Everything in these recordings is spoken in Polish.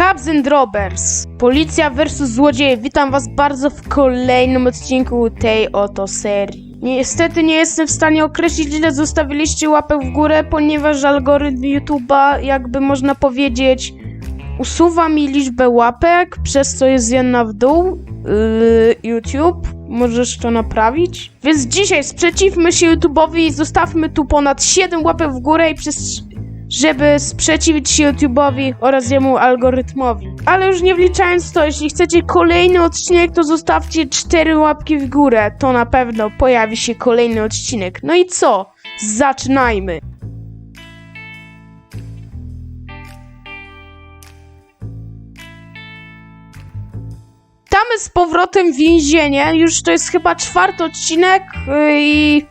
Cabs and Robbers. Policja versus złodzieje. Witam was bardzo w kolejnym odcinku tej oto serii. Niestety nie jestem w stanie określić, ile zostawiliście łapek w górę, ponieważ algorytm YouTube'a, jakby można powiedzieć, usuwa mi liczbę łapek, przez co jest jedna w dół. Yy, YouTube, możesz to naprawić? Więc dzisiaj sprzeciwmy się YouTube'owi i zostawmy tu ponad 7 łapek w górę i przez żeby sprzeciwić się YouTube'owi oraz jemu algorytmowi. Ale już nie wliczając to, jeśli chcecie kolejny odcinek, to zostawcie 4 łapki w górę. To na pewno pojawi się kolejny odcinek. No i co? Zaczynajmy! Witamy z powrotem w więzienie. Już to jest chyba czwarty odcinek yy, i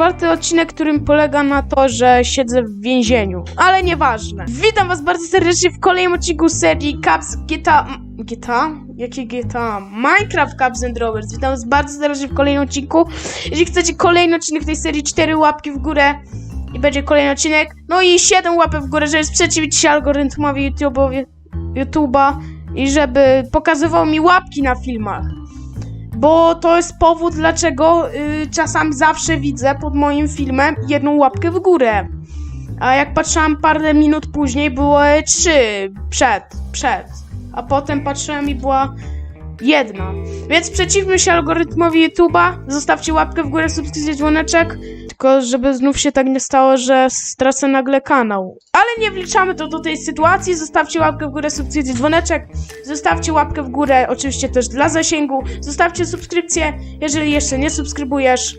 czwarty odcinek, którym polega na to, że siedzę w więzieniu. Ale nieważne. Witam was bardzo serdecznie w kolejnym odcinku serii Caps GTA... GTA? Jakie GTA? Minecraft Caps and Robbers. Witam was bardzo serdecznie w kolejnym odcinku. Jeśli chcecie kolejny odcinek tej serii, cztery łapki w górę i będzie kolejny odcinek. No i 7 łapek w górę, żeby sprzeciwić się algorytmowi YouTube'owi, YouTube'a i żeby pokazywał mi łapki na filmach. Bo to jest powód, dlaczego y, czasami zawsze widzę pod moim filmem jedną łapkę w górę. A jak patrzyłam parę minut później, było trzy przed, przed. A potem patrzyłem i była jedna. Więc przeciwmy się algorytmowi YouTube'a, zostawcie łapkę w górę, subskrypcję, dzwoneczek. Tylko żeby znów się tak nie stało, że stracę nagle kanał. Ale nie wliczamy to do tej sytuacji. Zostawcie łapkę w górę, subskrypcję, dzwoneczek. Zostawcie łapkę w górę, oczywiście też dla zasięgu. Zostawcie subskrypcję, jeżeli jeszcze nie subskrybujesz.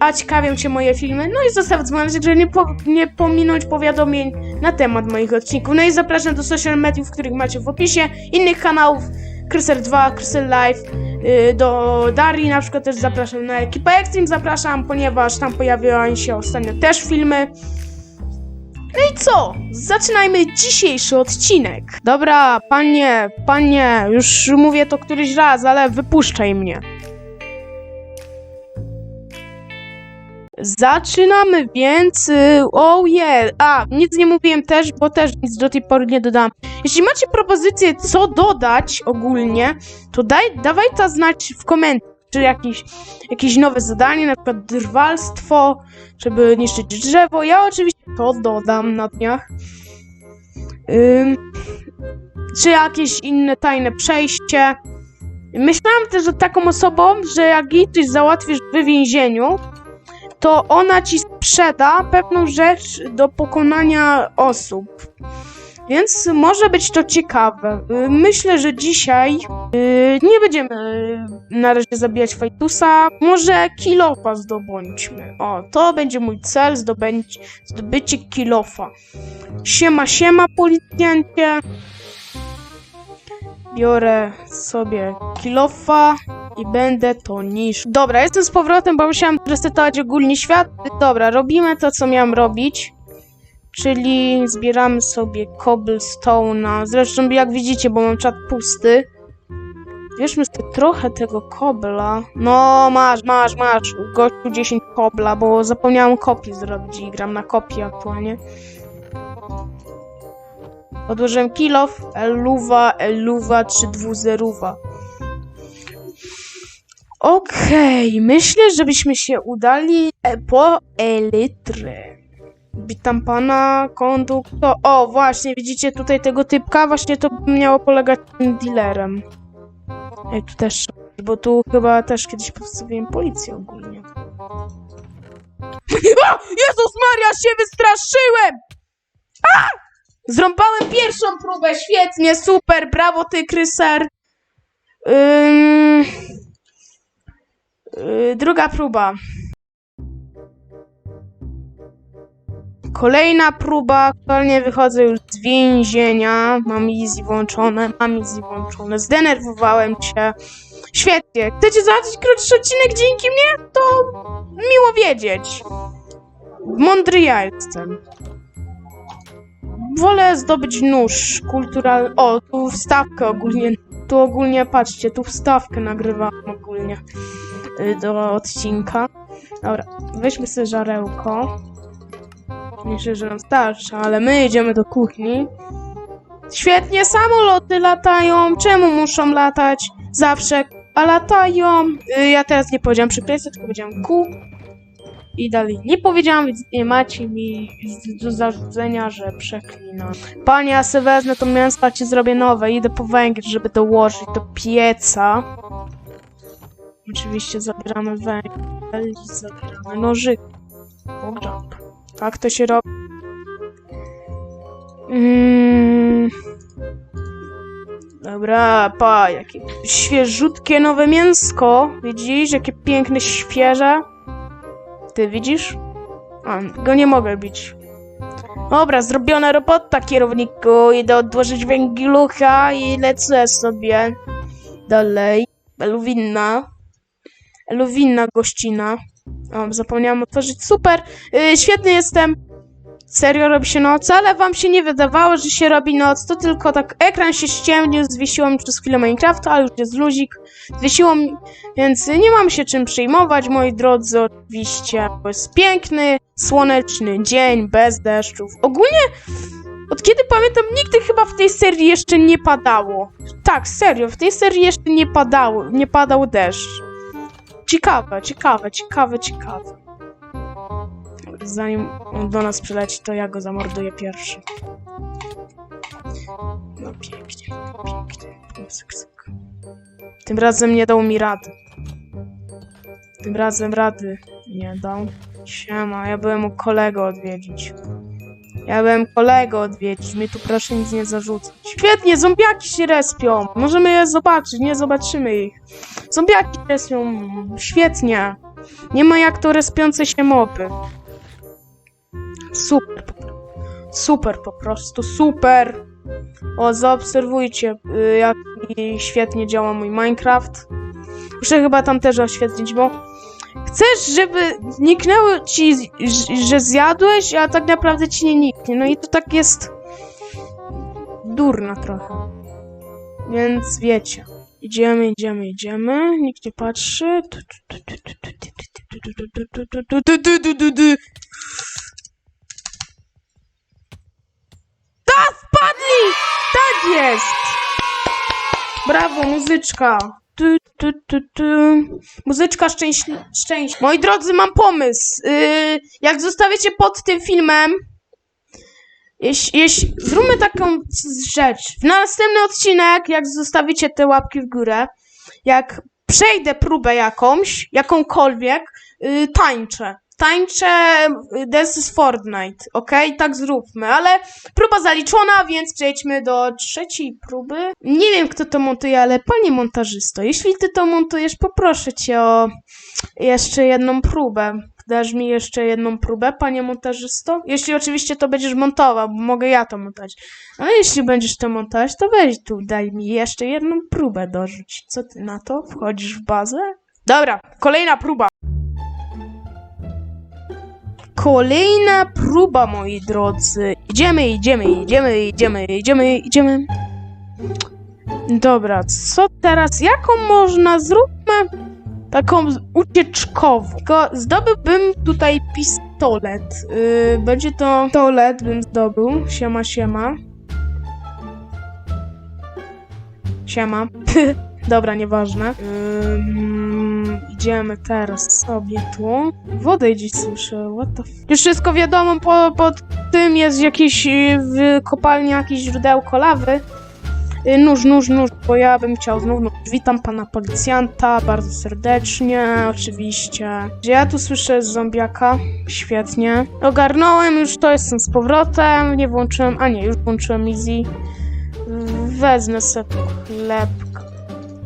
A ciekawią Cię moje filmy. No i zostaw dzwoneczek, żeby nie, po, nie pominąć powiadomień na temat moich odcinków. No i zapraszam do social mediów, których macie w opisie. Innych kanałów. Cruiser 2, Cruiser Live, yy, do Darii na przykład też zapraszam, na ekipę Extreme zapraszam, ponieważ tam pojawiają się ostatnio też filmy. No i co? Zaczynajmy dzisiejszy odcinek. Dobra, panie, panie, już mówię to któryś raz, ale wypuszczaj mnie. Zaczynamy więc. y, Oh yeah. A, nic nie mówiłem też, bo też nic do tej pory nie dodam. Jeśli macie propozycje, co dodać ogólnie, to daj, dawaj to znać w komentarzach. Czy jakieś, jakieś nowe zadanie, na przykład drwalstwo, żeby niszczyć drzewo. Ja oczywiście to dodam na dniach. Ym, czy jakieś inne tajne przejście. Myślałam też, że taką osobą, że jak jej coś załatwisz w więzieniu, to ona ci sprzeda pewną rzecz do pokonania osób. Więc może być to ciekawe. Myślę, że dzisiaj y, nie będziemy y, na razie zabijać Fajtusa. Może kilofa zdobądźmy. O, to będzie mój cel, zdobęć, zdobycie kilofa. Siema, siema, policjancie. Biorę sobie kilofa i będę to niż. Dobra, jestem z powrotem, bo musiałam resetować ogólnie świat. Dobra, robimy to, co miałam robić. Czyli zbieramy sobie cobblestone'a. Zresztą jak widzicie, bo mam czat pusty. Bierzmy sobie trochę tego kobla. No, masz, masz, masz. Gościu 10 kobla, bo zapomniałam kopii zrobić i gram na kopii aktualnie. Odłożyłem kilof, eluwa, eluwa czy dwuzeruwa. Okej, myślę, żebyśmy się udali e, po elytrę. Witam pana konduktor. O, właśnie, widzicie tutaj tego typka? Właśnie to miało polegać tym dealerem. Ej, tu też, bo tu chyba też kiedyś postawiłem policję ogólnie. O! Jezus Maria, się wystraszyłem! A! Zrąbałem pierwszą próbę, świetnie, super, brawo ty, Kryser. Yy, druga próba. Kolejna próba. Aktualnie wychodzę już z więzienia. Mam easy włączone, mam easy włączone. Zdenerwowałem się. Świetnie. Chcecie zobaczyć krótszy odcinek dzięki mnie? To miło wiedzieć. Mądry ja jestem. Wolę zdobyć nóż kultural... O, tu wstawkę ogólnie. Tu ogólnie, patrzcie, tu wstawkę nagrywam ogólnie y, do odcinka. Dobra, weźmy sobie żarełko. Myślę, że nam starczy, ale my idziemy do kuchni. Świetnie, samoloty latają. Czemu muszą latać? Zawsze, a latają. Y, ja teraz nie powiedziałam przekleństwa, tylko powiedziałam ku. I dalej nie powiedziałam, więc nie macie mi do zarzucenia, że przeklinam. Panie, ja se wezmę to mięso, ci zrobię nowe. Idę po węgiel, żeby dołożyć do pieca. Oczywiście zabieramy węgiel i zabieramy nożyk. Dobra. Tak to się robi. Mm. Dobra, pa, jakie świeżutkie nowe mięsko. Widzisz, jakie piękne, świeże. Ty widzisz? A, go nie mogę bić. Dobra, zrobiona robota, kierowniku. Idę odłożyć węgilucha i lecę sobie dalej. Eluwinna. Eluwinna gościna. O, zapomniałam otworzyć. Super! Yy, świetny jestem. Serio robi się noc, ale wam się nie wydawało, że się robi noc, to tylko tak ekran się ściemnił, zwiesiło mi przez chwilę Minecrafta, ale już jest luzik, zwiesiło mi, więc nie mam się czym przejmować, moi drodzy, oczywiście, bo jest piękny, słoneczny dzień, bez deszczów. Ogólnie, od kiedy pamiętam, nigdy chyba w tej serii jeszcze nie padało. Tak, serio, w tej serii jeszcze nie padało, nie padał deszcz. Ciekawe, ciekawe, ciekawe, ciekawe. Zanim on do nas przyleci, to ja go zamorduję pierwszy. No pięknie, pięknie. Syk, syk. Tym razem nie dał mi rady. Tym razem rady nie dał. Siema, ja byłem u kolego odwiedzić. Ja byłem kolego odwiedzić, mnie tu proszę nic nie zarzucać. Świetnie, zombiaki się respią. Możemy je zobaczyć, nie zobaczymy ich. Zombiaki respią, świetnie. Nie ma jak to respiące się mopy. Super. Super po prostu, super. O, zaobserwujcie, y, jak świetnie działa mój Minecraft. Muszę chyba tam też oświetlić, bo chcesz, żeby zniknęło ci, że zjadłeś, a tak naprawdę ci nie niknie. No i to tak jest durna trochę. Więc wiecie. Idziemy, idziemy, idziemy. Nikt nie patrzy. Ta, wpadli! Tak jest! Brawo, muzyczka. Muzyczka szczęśli... szczęść. Moi drodzy, mam pomysł. Yy, jak zostawicie pod tym filmem, jeśli, jeśli, zróbmy taką rzecz. W następny odcinek, jak zostawicie te łapki w górę, jak przejdę próbę jakąś, jakąkolwiek, yy, tańczę. Tańczę y, This is Fortnite, okej? Tak zróbmy, ale próba zaliczona, więc przejdźmy do trzeciej próby. Nie wiem, kto to montuje, ale panie montażysto, jeśli ty to montujesz, poproszę cię o jeszcze jedną próbę. Dasz mi jeszcze jedną próbę, panie montażysto? Jeśli oczywiście to będziesz montował, bo mogę ja to montować. Ale jeśli będziesz to montować, to weź tu, daj mi jeszcze jedną próbę dorzuć. Co ty na to? Wchodzisz w bazę? Dobra, kolejna próba. Kolejna próba, moi drodzy. Idziemy, idziemy, idziemy, idziemy, idziemy, idziemy. Dobra, co teraz? Jaką można? Zróbmy taką ucieczkową. Tylko zdobyłbym tutaj pistolet. Yy, będzie to pistolet, bym zdobył. Siema, siema. Siema. Dobra, nieważne. Ym, idziemy teraz sobie tu. Wodę gdzieś słyszę, what the f... Już wszystko wiadomo, po, pod tym jest jakieś y, w kopalni jakieś źródełko lawy. Y, Nóż, nóż, nóż, bo ja bym chciał znów. nóż. Witam pana policjanta bardzo serdecznie, oczywiście. Ja tu słyszę zombiaka? Świetnie. Ogarnąłem już to, jestem z powrotem. Nie włączyłem, a nie, już włączyłem easy. Wezmę sobie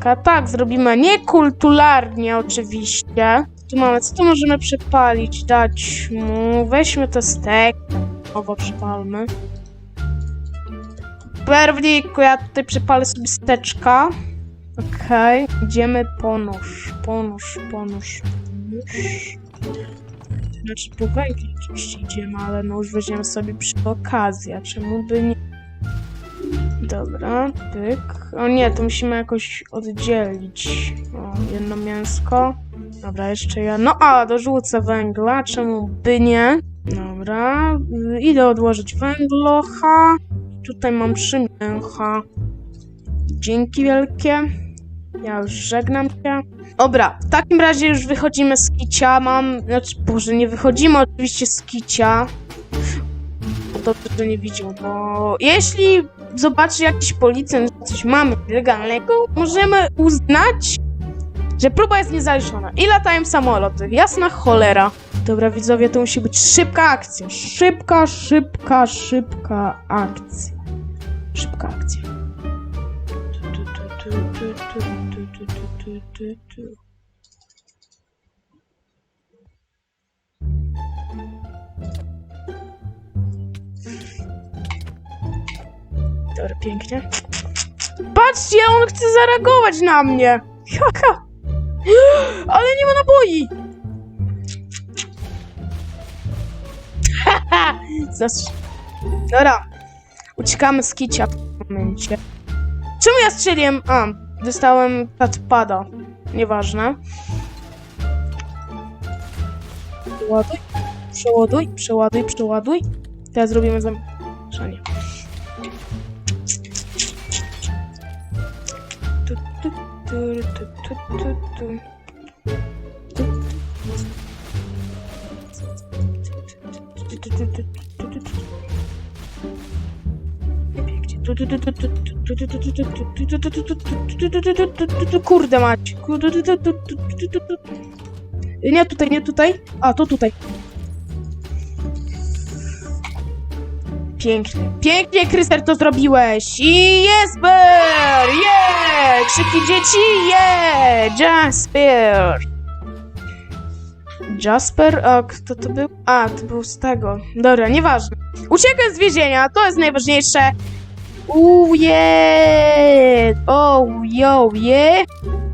Tak, zrobimy niekulturalnie oczywiście. Tu mamy, co tu możemy przypalić? Dać mu, weźmy te stek. Owo przypalmy. Werwniku, ja tutaj przypalę sobie steczka. Okej, idziemy po nóż, po nóż, po nóż, po nóż. Znaczy po węgiel oczywiście idziemy, ale nóż weźmiemy sobie przy okazji, a czemu by nie... Dobra, pyk. O nie, to musimy jakoś oddzielić. O, jedno mięsko. Dobra, jeszcze ja. No a, dorzucę węgla, czemu by nie? Dobra, y, idę odłożyć węglocha. tutaj mam trzy mięcha. Dzięki wielkie. Ja już żegnam cię. Dobra, w takim razie już wychodzimy z kicia. Mam, znaczy, boże, nie wychodzimy oczywiście z kicia. Dobrze, że nie widział, bo jeśli zobaczy jakiś policjant, że coś mamy nielegalnego, możemy uznać, że próba jest niezaliczona. I latają samoloty. Jasna cholera. Dobra, widzowie, to musi być szybka akcja. Szybka, szybka, szybka akcja. Szybka akcja. Tu, tu, tu, tu, tu, tu, tu, tu, tu, tu, tu. Dobra, pięknie. Patrzcie, on chce zareagować na mnie. Haha. Ale nie ma naboi. Zastrz... Dobra. Uciekamy z kicia w momencie. Czemu ja strzeliłem? A, dostałem padpada. Nieważne. Przeładuj, przeładuj, przeładuj, przeładuj. Teraz zrobimy zamieszanie. Kurde mać. Nie tutaj, nie tutaj. A, to tutaj. Pięknie. Pięknie, Kryster, to zrobiłeś. I jest Bear! Yeah! Krzyki dzieci, yeah! Jasper! Jasper? A kto to był? A, to był z tego. Dobra, nieważne. Uciekłem z więzienia, to jest najważniejsze. Uuu, yeah! Oh, yo, yeah!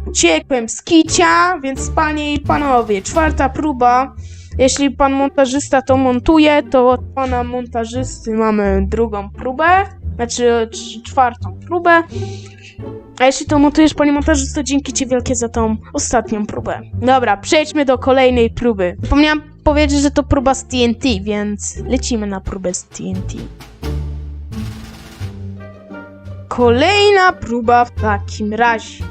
Uciekłem z kicia, więc panie i panowie, czwarta próba. Jeśli pan montażysta to montuje, to od pana montażysty mamy drugą próbę, znaczy cz- czwartą próbę. A jeśli to montujesz, panie montażysto, dzięki ci wielkie za tą ostatnią próbę. Dobra, przejdźmy do kolejnej próby. Zapomniałam powiedzieć, że to próba z TNT, więc lecimy na próbę z TNT. Kolejna próba w takim razie.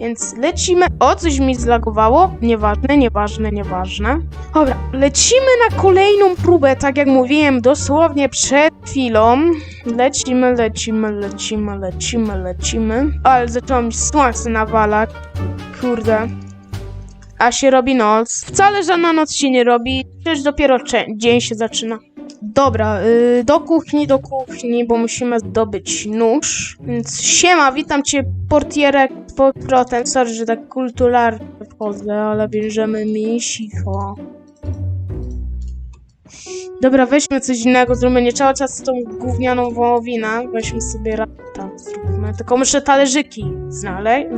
Więc lecimy. O, coś mi zlagowało. Nieważne, nieważne, nieważne. Dobra, lecimy na kolejną próbę, tak jak mówiłem dosłownie przed chwilą. Lecimy, lecimy, lecimy, lecimy, lecimy. Ale zaczęło mi słońce nawalać. Kurde. A się robi noc. Wcale żadna noc się nie robi. Przecież dopiero dzień się zaczyna. Dobra, y, do kuchni, do kuchni, bo musimy zdobyć nóż. Więc siema, witam cię portierek powrotem. Sorry, że tak kulturalnie wchodzę, ale bierzemy mi cicho. Dobra, weźmy coś innego, zróbmy nie cały czas tą gównianą wołowinę. Weźmy sobie rata, zróbmy. Tylko muszę talerzyki znaleźć,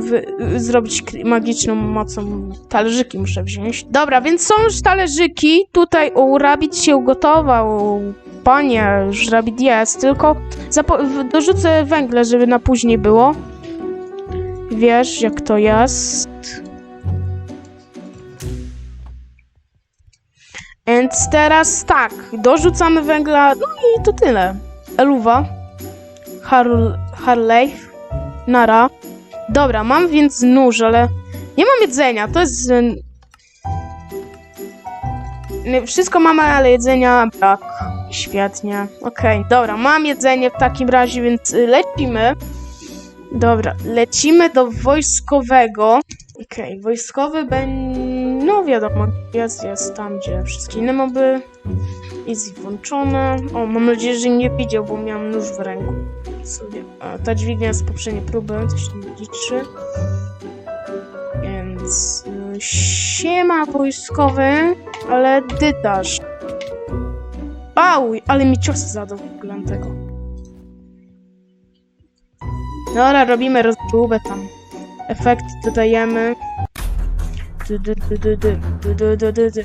zrobić magiczną mocą. Talerzyki muszę wziąć. Dobra, więc są już talerzyki. Tutaj u Rabbit się ugotował. Panie, już Rabbit jest, tylko dorzucę węgle, żeby na później było. Wiesz, jak to jest. Więc teraz tak, dorzucamy węgla, no i to tyle. Eluwa, Har Harley, Nara. Dobra, mam więc nóż, ale nie mam jedzenia, to jest... y, Wszystko mamy, ale jedzenia brak. Świetnie. Okej, dobra, mam jedzenie w takim razie, więc y, lecimy. Dobra, lecimy do wojskowego. Okej, wojskowy będzie... No wiadomo, jest, jest tam, gdzie wszystkie inne moby. Easy włączone. O, mam nadzieję, że nie widział, bo miałam nóż w ręku. Sobie. A, ta dźwignia z poprzedniej próby, coś tam liczy. Więc... y, Siema wojskowy, ale dydasz. Au, ale mi cios zadał w ogóle tego. Dobra, robimy rozróbę tam. Efekty dodajemy. Du, du, du, du. Du, du, du, du, du.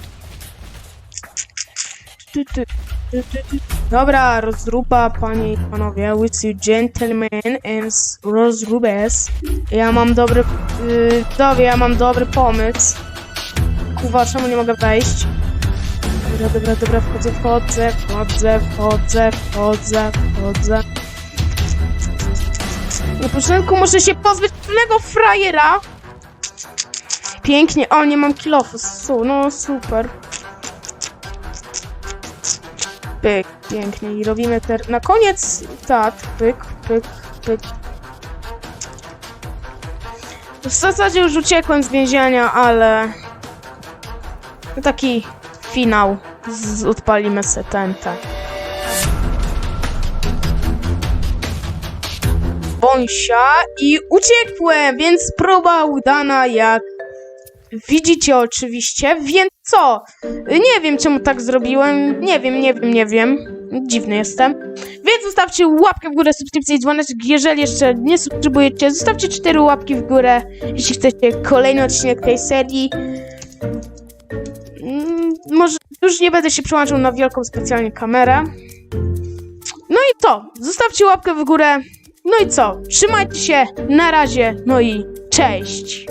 Dobra, rozruba, panie i panowie, with you gentlemen and rozrubes. Ja mam dobry, yy, dobra, ja mam dobry pomysł. Kuwa, czemu nie mogę wejść? Dobra, dobra, dobra, wchodzę, wchodzę, wchodzę, wchodzę, wchodzę, wchodzę. Na początku muszę się pozbyć pewnego frajera. Pięknie. O, nie mam kilofu. No super. Pyk, pięknie. I robimy ter... Na koniec... Tak, pyk, pyk, pyk. W zasadzie już uciekłem z więzienia, ale... Taki finał. Z, odpalimy se i uciekłem, więc próba udana jak widzicie oczywiście, więc co? Nie wiem czemu tak zrobiłem, nie wiem, nie wiem, nie wiem, dziwny jestem. Więc zostawcie łapkę w górę, subskrypcję i dzwoneczek, jeżeli jeszcze nie subskrybujecie, zostawcie cztery łapki w górę, jeśli chcecie kolejny odcinek tej serii. Mm, Może już nie będę się przełączał na wielką specjalnie kamerę. No i co? Zostawcie łapkę w górę. No i co? Trzymajcie się. Na razie. No i cześć.